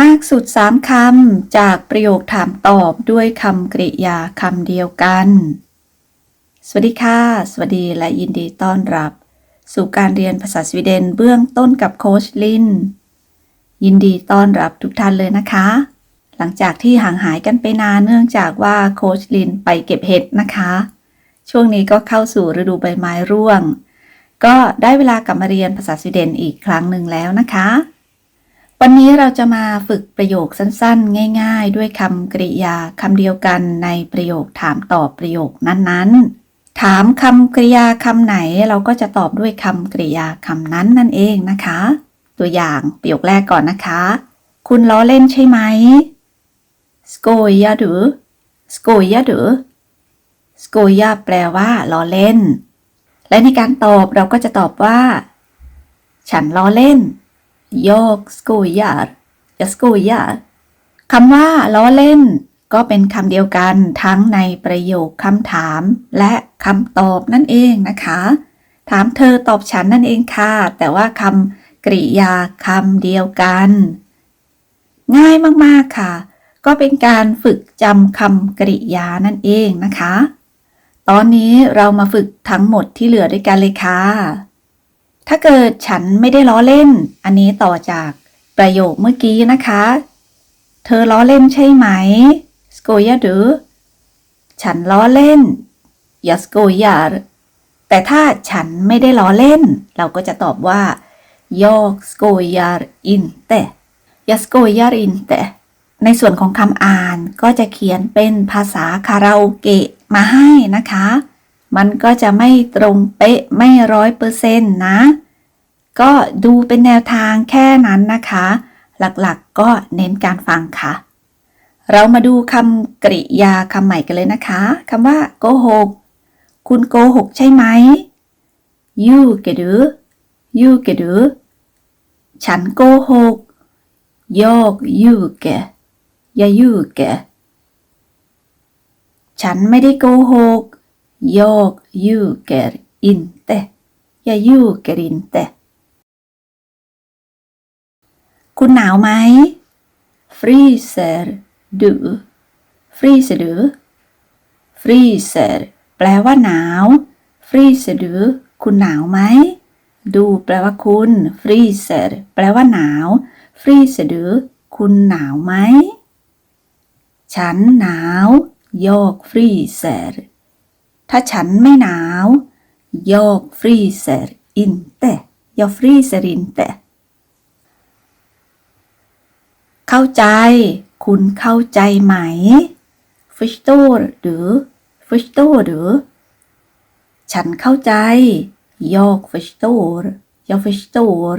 มากสุดสามคำจากประโยคถามตอบด้วยคำกริยาคำเดียวกัน สวัสดีค่ะ สวัสดีและยินดีต้อนรับ สู่การเรียนภาษาสวีเดนเบื้องต้นกับโคชลิน ยินดีต้อนรับทุกท่านเลยนะคะ หลังจากที่ห่างหายกันไปนานเนื่องจากว่าโคชลินไปเก็บเห็ดนะคะ ช่วงนี้ก็เข้าสู่ฤดูใบไม้ร่วง ก็ได้เวลากลับมาเรียนภาษาสวีเดนอีกครั้งหนึ่งแล้วนะคะ วันนี้เราจะมาฝึกประโยคสั้นๆ ง่าย ๆ ด้วยคำกริยาคำเดียวกันในประโยคถามตอบประโยคนั้นๆ ถามคำกริยาคำไหนเราก็จะตอบด้วยคำกริยาคำนั้นนั่นเองนะคะ ตัวอย่างประโยคแรกก่อนนะคะ คุณล้อเล่นใช่ไหม skojar du skojar du skoja แปลว่าล้อเล่น และในการตอบเราก็จะตอบว่า ฉันล้อเล่น jag skojar jag skojar คำว่าล้อเล่น ก็เป็นคำเดียวกันทั้งในประโยคคำถามและคำตอบนั่นเองนะคะ ถามเธอตอบฉันนั่นเองค่ะ แต่ว่าคำกริยาคำเดียวกัน ง่ายมากๆค่ะ ก็เป็นการฝึกจำคำกริยานั่นเองนะคะ ตอนนี้เรามาฝึกทั้งหมดที่เหลือด้วยกันเลยค่ะ ถ้าเกิดฉันไม่ได้ล้อเล่น อันนี้ต่อจากประโยคเมื่อกี้นะคะ เธอล้อเล่นใช่ไหมสโกยาดูฉันล้อเล่นอย่าสโกยาแต่ถ้าฉันไม่ได้ล้อเล่น เราก็จะตอบว่า jag skojar inte jag skojar inte ในส่วนของคำอ่านก็จะเขียนเป็นภาษาคาราโอเกะมาให้นะคะ มันก็จะไม่ตรงเป๊ะไม่ร้อยเปอร์เซ็นต์นะ ก็ดูเป็นแนวทางแค่นั้นนะคะ หลักๆก็เน้นการฟังค่ะ เรามาดูคำกริยาคำใหม่กันเลยนะคะคำว่าโกหกคุณโกหกใช่ไหม you กดู you กดูฉันโกหก jag ljuger jag ljuger ฉันไม่ได้โกหก jag ljuger inte jag ljuger inte คุณหนาวไหม fryser du fryser du fryser แปลว่าหนาว fryser du คุณหนาวไหม ดูแปลว่าคุณ fryser แปลว่าหนาว fryser du คุณหนาวไหม ฉันหนาว jag fryser ถ้าฉันไม่หนาว jag fryser inte jag fryser inte เข้าใจ คุณเข้าใจไหม förstår du förstår du ฉันเข้าใจ jag förstår jag förstår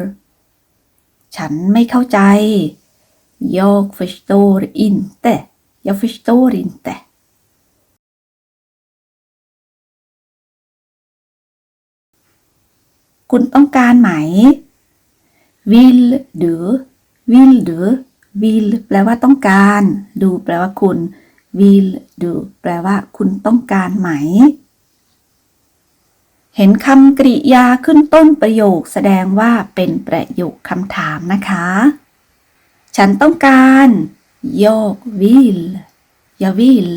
ฉันไม่เข้าใจ jag förstår inte jag förstår inte คุณต้องการไหม vill du vill du will แปลว่าต้องการดูแปลว่าคุณ will do แปลว่าคุณต้องการไหม เห็นคำกริยาขึ้นต้นประโยคแสดงว่าเป็นประโยคคำถามนะคะ ฉันต้องการ jag vill jag vill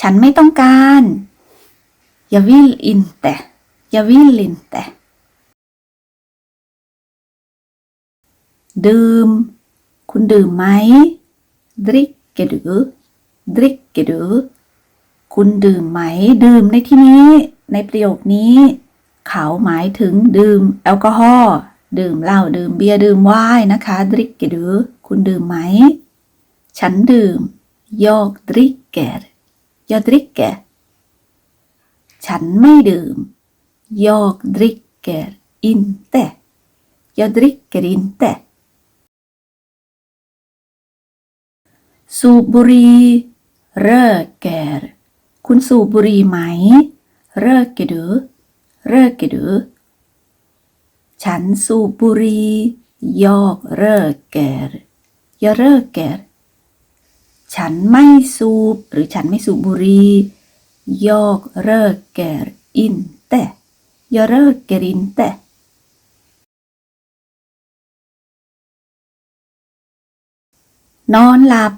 ฉันไม่ต้องการ jag vill inte jag vill inte ดื่ม คุณดื่มไหม dricker du dricker du คุณดื่มไหม ดื่มในที่นี้ ในประโยคนี้ เขาหมายถึงดื่มแอลกอฮอล์ ดื่มเหล้า ดื่มเบียร์ ดื่มไวน์นะคะ dricker du คุณดื่มไหม ฉันดื่ม jag dricker jag dricker ฉันไม่ดื่ม jag dricker inte jag dricker inte สูบบุหรี่เรอแกรคุณสูบบุหรี่ไหมเรอเกดูเรอเกดูฉันสูบบุหรี่ยอกเรอแกรยาเรอแกรฉันไม่สูบหรือฉันไม่สูบบุหรี่ยอกเรอแกอรอแกรอินเต นอนหลับ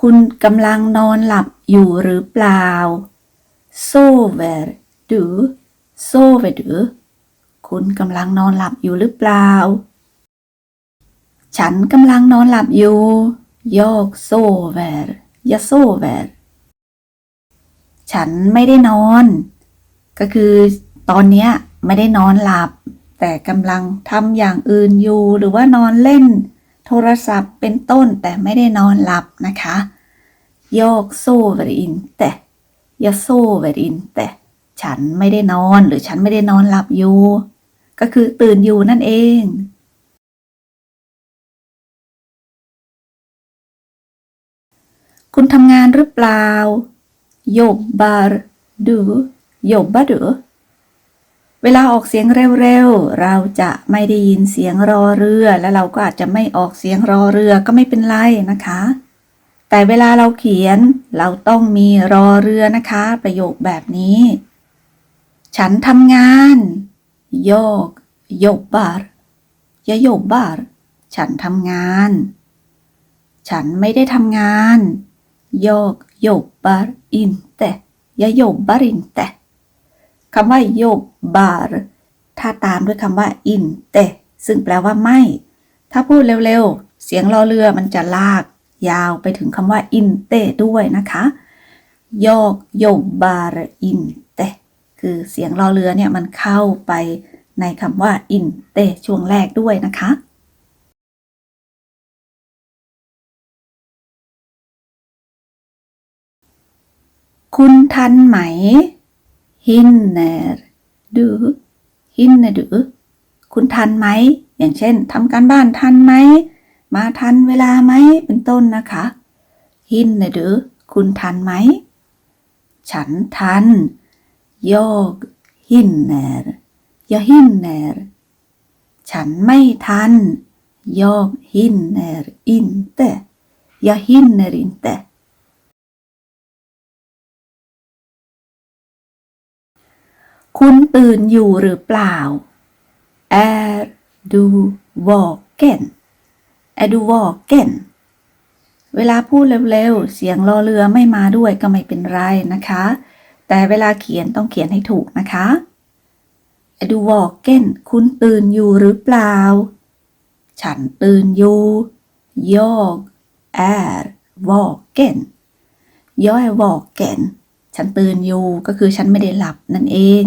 คุณกำลังนอนหลับอยู่หรือเปล่า sover du sover du คุณกำลังนอนหลับอยู่หรือเปล่า ฉันกำลังนอนหลับอยู่ jag sover jag sover ฉันไม่ได้นอน ก็คือ ตอนเนี้ยไม่ได้นอนหลับ แต่กำลังทำอย่างอื่นอยู่ หรือว่านอนเล่น โทรศัพท์เป็นต้นแต่ไม่ได้นอนหลับนะคะ jag sover inte jag sover inte ฉันไม่ได้นอนหรือฉันไม่ได้นอนหลับอยู่ ก็คือตื่นอยู่นั่นเองคุณทำงานหรือเปล่า jobbar du jobbar du เวลาออกเสียงเร็วๆ เราจะไม่ได้ยินเสียงรอเรือ และเราก็อาจจะไม่ออกเสียงรอเรือก็ไม่เป็นไรนะคะ แต่เวลาเราเขียนเราต้องมีรอเรือนะคะ ประโยคแบบนี้ ฉันทำงาน jag jobbar jag jobbar ฉันทำงาน ฉันไม่ได้ทำงาน jag jobbar inte jag jobbar inte คำว่า jobbar ถ้าตามด้วยคำว่า inte ซึ่งแปลว่าไม่ ถ้าพูดเร็วๆ เสียงรอเรือมันจะลาก ยาวไปถึงคำว่า inte ด้วยนะคะ jag jobbar inte คือเสียงรอเรือเนี่ยมันเข้าไปในคำว่า inte ช่วงแรกด้วยนะคะคุณทันไหม hinner du hinner du คุณทันไหม อย่างเช่นทำการบ้านทันไหม มาทันเวลาไหม เป็นต้นนะคะ hinner du คุณทันไหม ฉันทัน jag hinner jag hinner ฉันไม่ทัน jag hinner inte jag hinner inte คุณตื่นอยู่หรือเปล่า är du vaken är du vaken เวลาพูดเร็วๆ เสียงรอเรือไม่มาด้วยก็ไม่เป็นไรนะคะ แต่เวลาเขียนต้องเขียนให้ถูกนะคะ är du vaken คุณตื่นอยู่หรือเปล่า ฉันตื่นอยู่ jag är vaken jag är vaken ฉันตื่นอยู่ก็คือฉันไม่ได้หลับนั่นเอง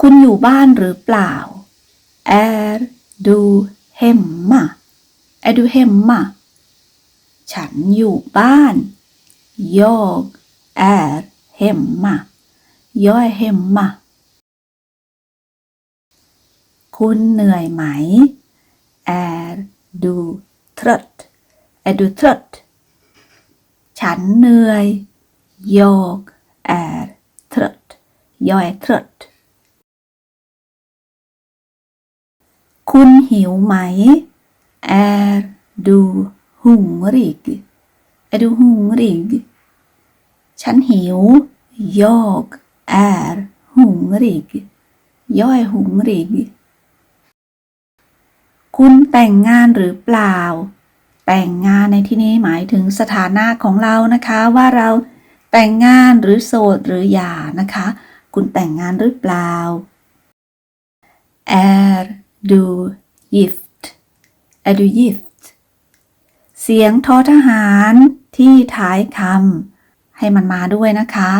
คุณอยู่บ้านหรือเปล่า är du hemma är du hemma ฉันอยู่บ้าน jag är hemma jag är hemma คุณเหนื่อยไหม är du trött är du trött ฉันเหนื่อย jag är trött jag är trött คุณหิวไหม är du hungrig är du hungrig ฉันหิว jag är hungrig jag är hungrig คุณแต่งงานหรือเปล่า แต่งงานในที่นี้หมายถึงสถานะของเรานะคะว่าเราแต่งงานหรือโสดหรือหย่านะคะ คุณแต่งงานหรือเปล่า är du gift är du gift เสียงทอทหารที่ท้ายคำให้มันมาด้วยนะคะ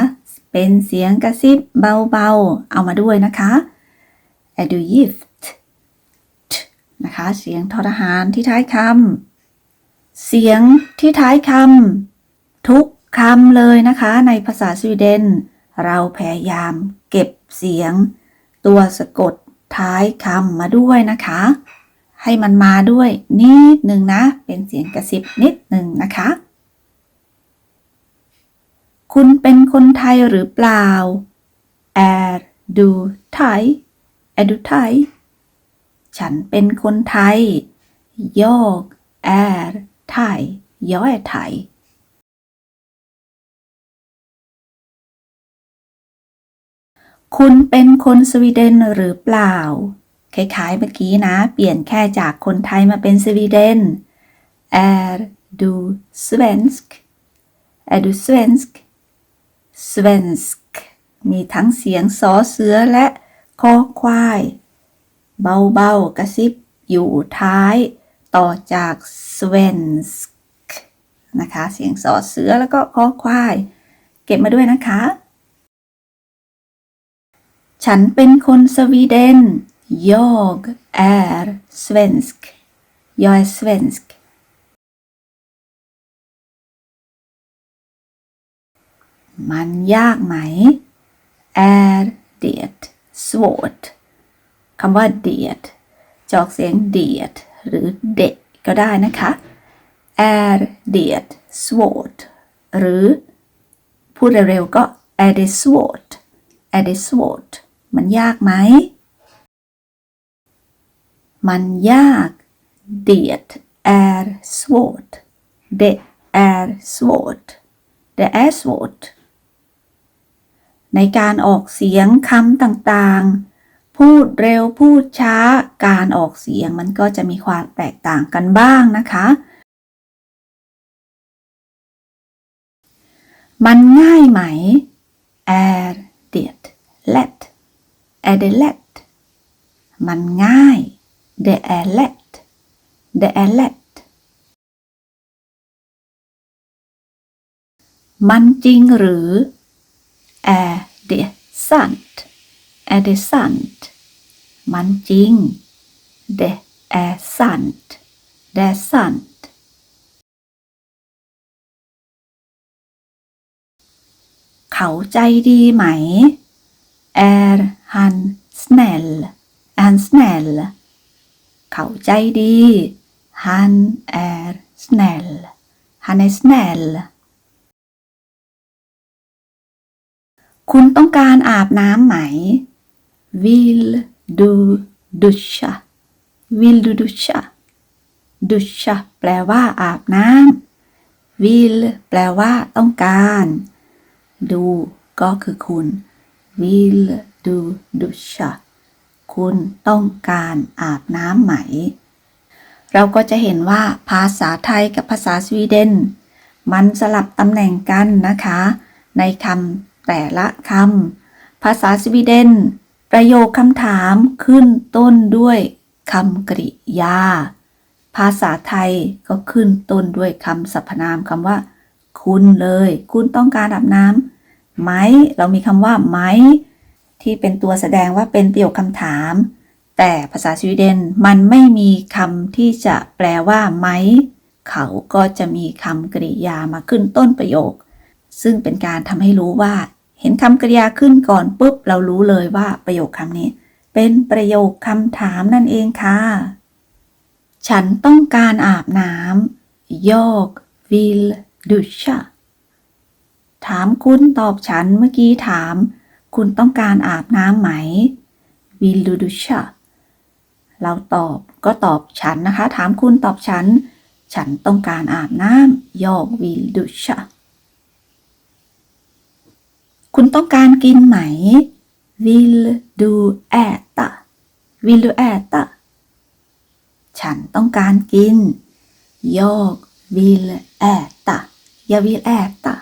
เป็นเสียงกระซิบเบาๆ เอามาด้วยนะคะ är du gift นะคะ เสียงทอทหารที่ท้ายคำ เสียงที่ท้ายคำทุกคำเลยนะคะ ในภาษาสวีเดน เราพยายามเก็บเสียง ตัวสะกดท้ายคำมาด้วยนะคะ ให้มันมาด้วยนิดหนึ่งนะ เป็นเสียงกระซิบนิดหนึ่งนะคะ คุณเป็นคนไทยหรือเปล่า är du thai är du thai ฉันเป็นคนไทยยอก Er jag är thai jag är thai คุณเป็นคนสวีเดนหรือเปล่า คล้ายๆเมื่อกี้นะ เปลี่ยนแค่จากคนไทยมาเป็นสวีเดน Är du svensk Är du svensk svensk มีทั้งเสียงสอเสือและคอควาย เบาๆกระซิบอยู่ท้าย ต่อจาก svensk นะคะ เสียงสอเสือแล้วก็คอควาย เก็บมาด้วยนะคะ ฉันเป็นคนสวีเดน jag är svensk jag är svensk มันยากไหม är det svårt คำว่า det จอกเสียง det หรือ det ก็ได้นะคะ är det svårt หรือ พูดเร็วๆก็ är det svårt är det svårt มันยากไหม มันยาก det är svårt det är svårt det är svårt ในการออกเสียงคำต่างๆ พูดเร็วพูดช้า การออกเสียงมันก็จะมีความแตกต่างกันบ้างนะคะ มันง่ายไหม är det lätt är det lätt มันง่าย det är lätt det är lätt มันจริงหรือ är det sant är det sant มันจริง det är sant det är sant เขาใจดีไหม är han snäll han snäll เขาใจดี han är snäll han är snäll คุณต้องการอาบน้ำไหม vill du duscha vill du duscha duscha แปลว่าอาบน้ำ vill แปลว่าต้องการ ดูก็คือคุณ vill du duscha คุณต้องการอาบน้ำไหม เราก็จะเห็นว่าภาษาไทยกับภาษาสวีเดน มันสลับตำแหน่งกันนะคะ ในคำแต่ละคำภาษาสวีเดน ประโยคคำถามขึ้นต้นด้วยคำกริยา ภาษาไทยก็ขึ้นต้นด้วยคำสรรพนามคำว่า คุณเลย คุณต้องการอาบน้ำไหม เรามีคำว่าไหม ที่เป็นตัวแสดงว่าเป็นประโยคคำถาม แต่ภาษาสวีเดนมันไม่มีคำที่จะแปลว่าไหม เขาก็จะมีคำกริยามาขึ้นต้นประโยค ซึ่งเป็นการทำให้รู้ว่า เห็นคำกริยาขึ้นก่อนปุ๊บเรารู้เลยว่าประโยคคำนี้ เป็นประโยคคำถามนั่นเองค่ะ ฉันต้องการอาบน้ำ jag vill duscha ถามคุณตอบฉันเมื่อกี้ถาม คุณต้องการอาบน้ำไหม vill du duscha เราตอบก็ตอบฉันนะคะ ถามคุณตอบฉัน ฉันต้องการอาบน้ำ jag vill duscha คุณต้องการกินไหม vill du äta vill du äta ฉันต้องการกิน jag vill äta jag vill äta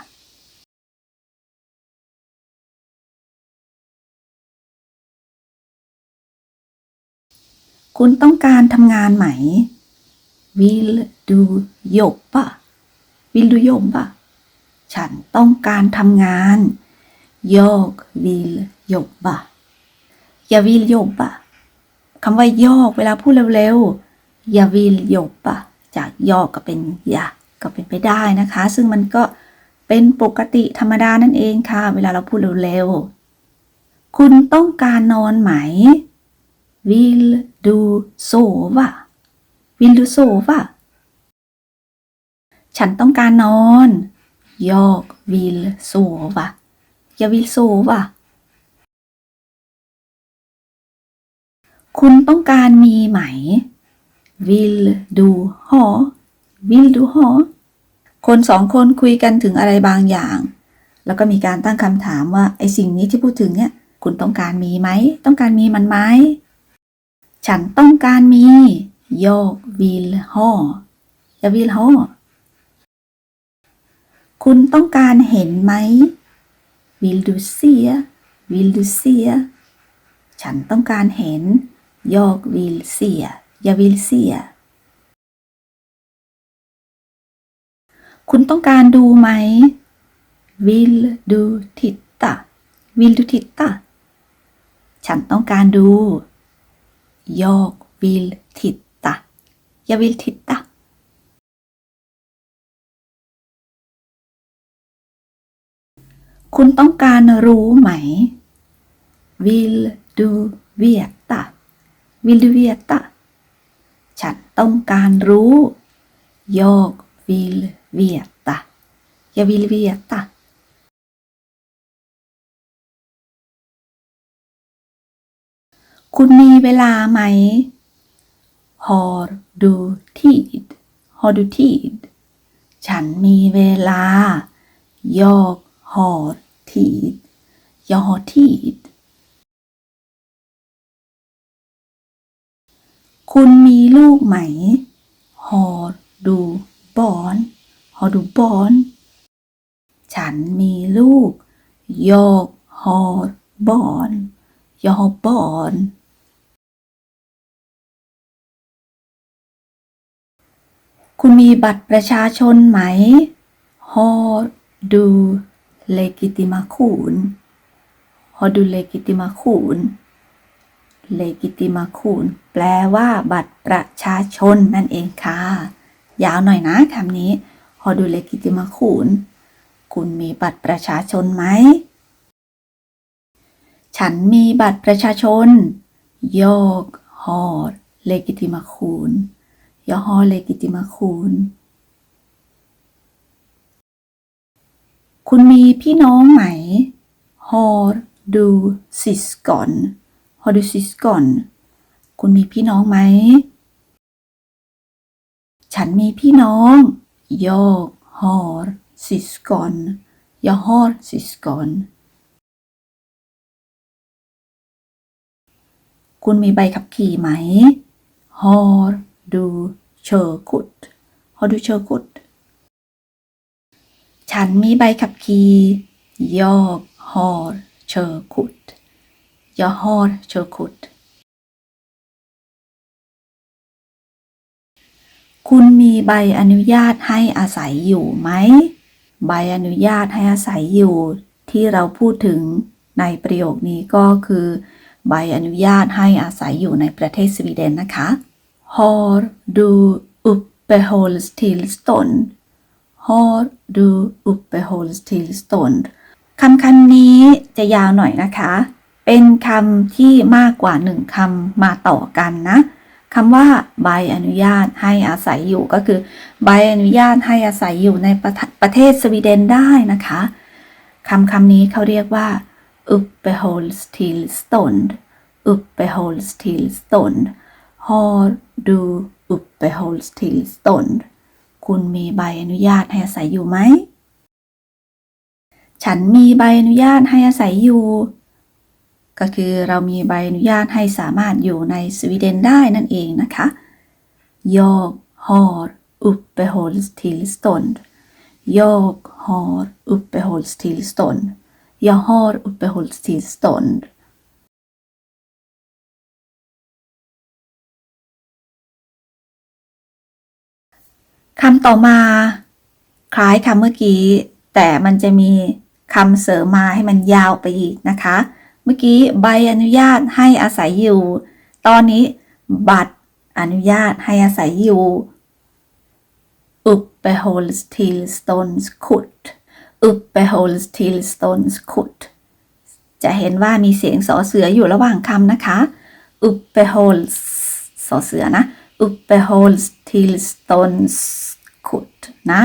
คุณต้องการทำงานไหม vill du jobba vill du jobba ฉันต้องการทำงาน jag vill jobba jag vill jobba คำว่ายอกเวลาพูดเร็วๆ jag vill jobba จากยอกก็เป็นยะก็เป็นไปได้นะคะ ซึ่งมันก็เป็นปกติธรรมดานั่นเองค่ะ เวลาเราพูดเร็วๆ คุณต้องการนอนไหม vill du sova vill du sova ฉันต้องการนอน jag vill sova jag vill sova คุณต้องการมีไหม vill du ha vill du ha คนสองคนคุยกันถึงอะไรบางอย่าง แล้วก็มีการตั้งคำถามว่าไอสิ่งนี้ที่พูดถึงเนี่ย คุณต้องการมีไหม ต้องการมีมันไหม ฉันต้องการมี jag vill ha jag vill ha คุณต้องการเห็นไหม vill du se vill du se ฉันต้องการเห็น jag vill se jag vill se คุณต้องการดูไหม vill du titta vill du titta ฉันต้องการดู jag vill titta jag vill titta คุณต้องการรู้ไหม vill du veta vill du veta ฉันต้องการรู้ jag vill veta jag vill veta คุณมีเวลาไหม har du tid har du tid ฉันมีเวลา jag har tid jag har tid คุณมีลูกไหม har du barn har du barn ฉันมีลูก jag har barn jag har barn คุณมีบัตรประชาชนไหม har du legitimation har du legitimation legitimation แปลว่า บัตรประชาชนนั่นเองค่ะ ยาวหน่อยนะคำนี้ har du legitimation คุณมีบัตรประชาชนไหม ฉันมีบัตรประชาชน jag har legitimation jag har legitimation คุณมีพี่น้องไหม har du syskon har du syskon คุณมีพี่น้องไหม ฉันมีพี่น้อง jag har syskon jag har syskon คุณมีใบขับขี่ไหม har du körkort har du körkort ฉันมีใบขับขี่ jag har körkort jag har körkort คุณมีใบอนุญาตให้อาศัยอยู่ไหม ใบอนุญาตให้อาศัยอยู่ ที่เราพูดถึงในประโยคนี้ก็คือ ใบอนุญาตให้อาศัยอยู่ในประเทศสวีเดนนะคะ har du uppehållstillstånd har du uppehållstillstånd คำคำนี้จะยาวหน่อยนะคะ เป็นคำที่มากกว่าหนึ่งคำมาต่อกันนะคำว่าใบอนุญาตให้อาศัยอยู่ก็คือ ใบอนุญาตให้อาศัยอยู่ในประประเทศสวีเดนได้นะคะคำคำนี้เขาเรียกว่า uppehållstillstånd uppehållstillstånd har du uppehållstillstånd คุณมีใบอนุญาตให้อาศัยอยู่ไหม ฉันมีใบอนุญาตให้อาศัยอยู่ ก็คือเรามีใบอนุญาตให้สามารถอยู่ในสวีเดนได้นั่นเองนะคะ Jag har uppehållstillstånd Jag har uppehållstillstånd Jag har uppehållstillstånd คำต่อมา คล้ายคำเมื่อกี้ แต่มันจะมีคำเสริมมาให้มันยาวไปอีกนะคะ เมื่อกี้ใบอนุญาตให้อาศัยอยู่ ตอนนี้ บัตรอนุญาตให้อาศัยอยู่ uppehållstillståndskort uppehållstillståndskort จะเห็นว่ามีเสียงสอเสืออยู่ระหว่างคำนะคะ uppehålls สอเสือนะ could นะ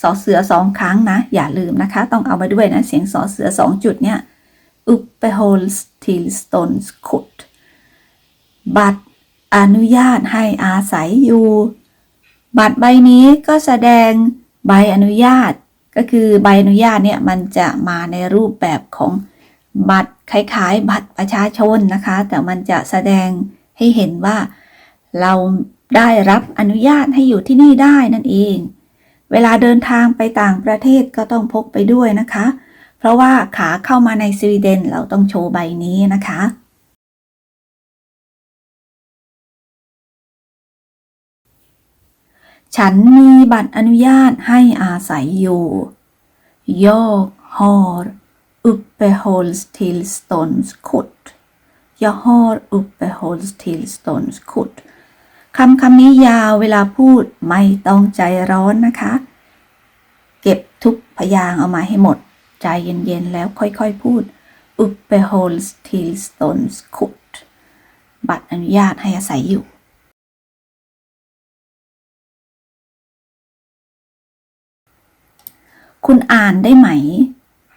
สอเสือสองครั้งนะ อย่าลืมนะคะ ต้องเอามาด้วยนะ เสียงสอเสือสองจุดเนี่ย uppehållstillståndskort บัตรอนุญาตให้อาศัยอยู่ บัตรใบนี้ก็แสดงใบอนุญาต ก็คือใบอนุญาตเนี่ยมันจะมาในรูปแบบของบัตรคล้ายๆ บัตรประชาชนนะคะ แต่มันจะแสดงให้เห็นว่าเรา ได้รับอนุญาตให้อยู่ที่นี่ได้นั่นเอง เวลาเดินทางไปต่างประเทศก็ต้องพกไปด้วยนะคะ เพราะว่าขาเข้ามาในสวีเดนเราต้องโชว์ใบนี้นะคะฉันมีบัตรอนุญาตให้อาศัยอยู่ Jag har uppehållstillståndskort. Jag har uppehållstillståndskort. คำคำนี้ยาวเวลาพูดไม่ต้องใจร้อนนะคะ เก็บทุกพยางเอามาให้หมด ใจเย็นๆแล้วค่อยๆพูด uppehållstillståndskort บัตรอนุญาตให้อาศัยอยู่คุณอ่านได้ไหม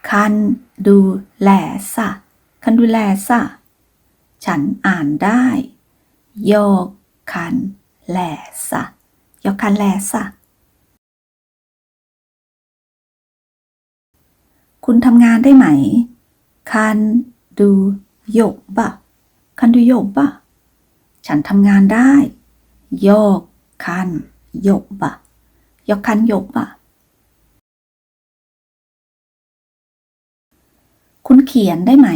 คันดูแลซะคันดูแลซะฉันอ่านได้ยกคันแลซะยก คันแลซะคุณทำงานได้ไหมคันดูโยกบะคันดูโยกบะฉันทำงานได้โยกคันโยกบะยกคันโยกบะคุณเขียนได้ไหม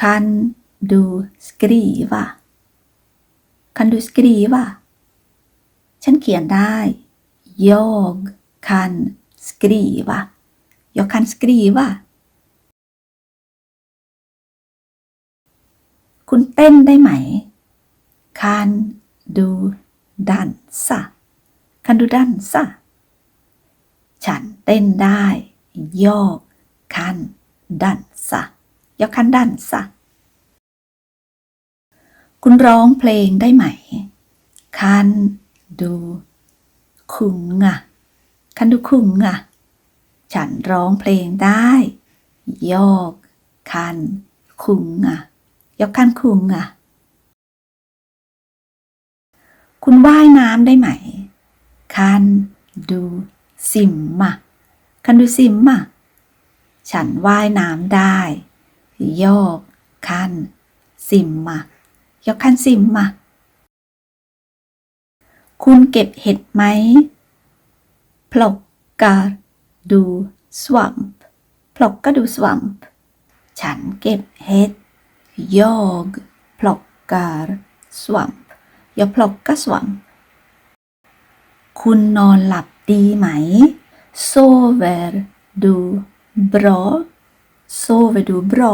Kan du skriva Kan du skriva ฉันเขียนได้ Jag kan skriva Jag kan skriva คุณเต้นได้ไหม Kan du dansa Kan du dansa ฉันเต้นได้ Jag kan dansa Jag kan dansa คุณร้องเพลงได้ไหม คันดูคุงอะคันดูคุงอะฉันร้องเพลงได้ยอกคันคุงอะยอกคันคุงอะคุณว่ายน้ำได้ไหม คันดูซิมอะคันดูซิมอะฉันว่ายน้ำได้ยอกคันซิมอะ ยกคันสิมมา คุณเก็บเห็ดไหมพลกกาดูสวัมป์พลกก็ดูสวัมป์ฉันเก็บเห็ดยอกพลกกาสวัมป์ยกพลกก็สวัมป์คุณนอนหลับดีไหมโ sover du bra sover ดูบรา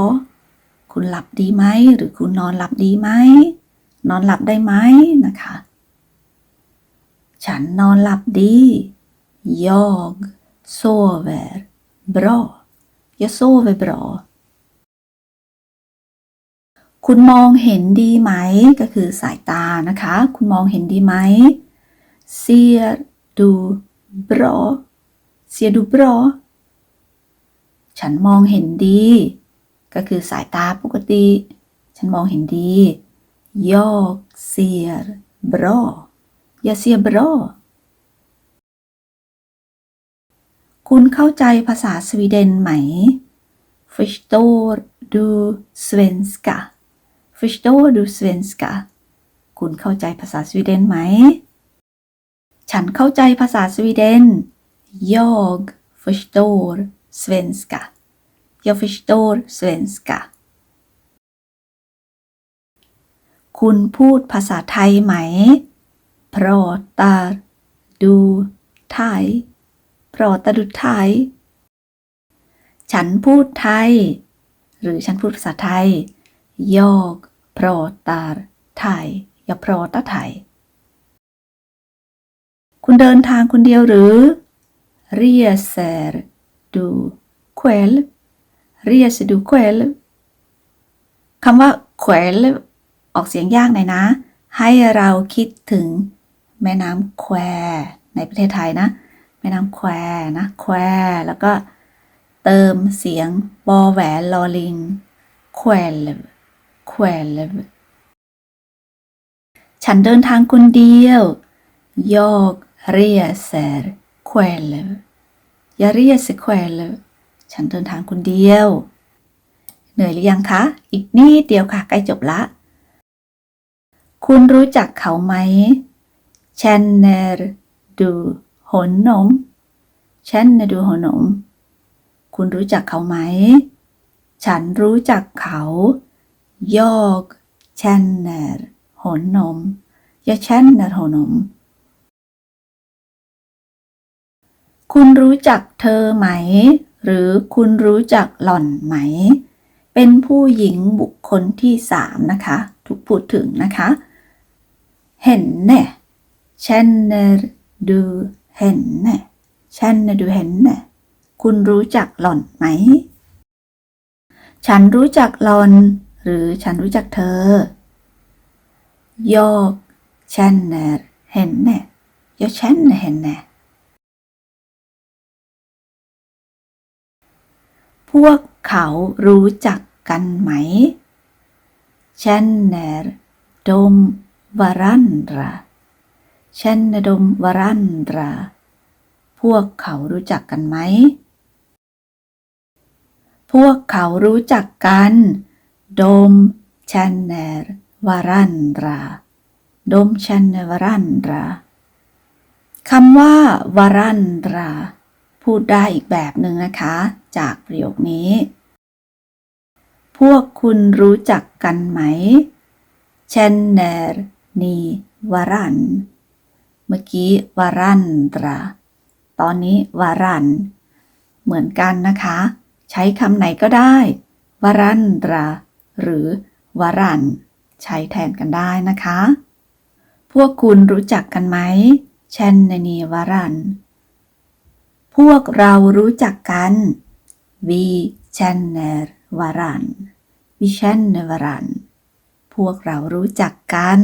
คุณหลับดีไหม หรือคุณนอนหลับดีไหม นอนหลับได้ไหมนะคะ ฉันนอนหลับดี Jag sover bra Jag sover bra คุณมองเห็นดีไหม ก็คือสายตานะคะ คุณมองเห็นดีไหม Ser du bra Ser du bra ฉันมองเห็นดี ก็คือสายตาปกติ ฉันมองเห็นดี Jag ser bra Jag ser bra คุณเข้าใจภาษาสวีเดนไหม Förstår du svenska Förstår du svenska คุณเข้าใจภาษาสวีเดนไหม ฉันเข้าใจภาษาสวีเดน Jag förstår svenska Jag förstår svenska คุณพูดภาษาไทยไหม Pratar du thai Pratar du thai ฉันพูดไทย หรือฉันพูดภาษาไทย Jag pratar thai Jag pratar thai คุณเดินทางคนเดียวหรือ Reser du själv Reser du själv คำว่า själv ออกเสียงยากหน่อยนะ ให้เราคิดถึงแม่น้ำแควในประเทศไทยนะ แม่น้ำแควนะแควแล้วก็เติมเสียงบอแหวนลอลิง själv själv ฉันเดินทางคนเดียว Jag reser själv Jag reser själv ฉันเดินทางคนเดียว เหนื่อยหรือยังคะ อีกนิดเดียวค่ะ ใกล้จบละ คุณรู้จักเขาไหม Känner du honom Känner du honom คุณรู้จักเขาไหม ฉันรู้จักเขา Jag känner honom Jag känner honom คุณรู้จักเธอไหม หรือคุณรู้จักหล่อนไหม เป็นผู้หญิงบุคคลที่สามนะคะ ถูกพูดถึงนะคะ henne känner du henne känner du henne คุณรู้จักหล่อนไหม ฉันรู้จักหล่อน หรือฉันรู้จักเธอ jag känner henne jag känner henne พวกเขารู้จักกันไหม Känner de varandra Känner de varandra พวกเขารู้จักกันไหม พวกเขารู้จักกัน de känner varandra de känner varandra คำว่า varandra พูดได้อีกแบบหนึ่งนะคะ จากประโยคนี้ พวกคุณรู้จักกันไหม Känner ni varann เมื่อกี้ varandra ตอนนี้ varann เหมือนกันนะคะ ใช้คำไหนก็ได้ varandra หรือ varann ใช้แทนกันได้นะคะ พวกคุณรู้จักกันไหม Känner ni varann พวกเรารู้จักกัน Vi känner varann Vi känner varann พวกเรารู้จักกัน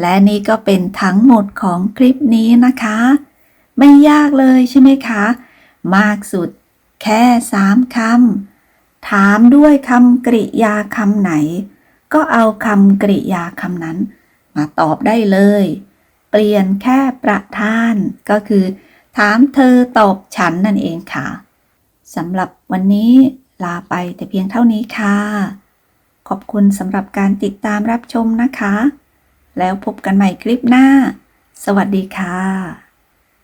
และนี่ก็เป็นทั้งหมดของคลิปนี้นะคะ ไม่ยากเลยใช่ไหมคะ มากสุดแค่สามคำ ถามด้วยคำกริยาคำไหน ก็เอาคำกริยาคำนั้น มาตอบได้เลย เปลี่ยนแค่ประธาน ก็คือ ถามเธอตอบฉันนั่นเองค่ะ สำหรับวันนี้ลาไปแต่เพียงเท่านี้ค่ะ ขอบคุณสำหรับการติดตามรับชมนะคะ แล้วพบกันใหม่คลิปหน้า สวัสดีค่ะ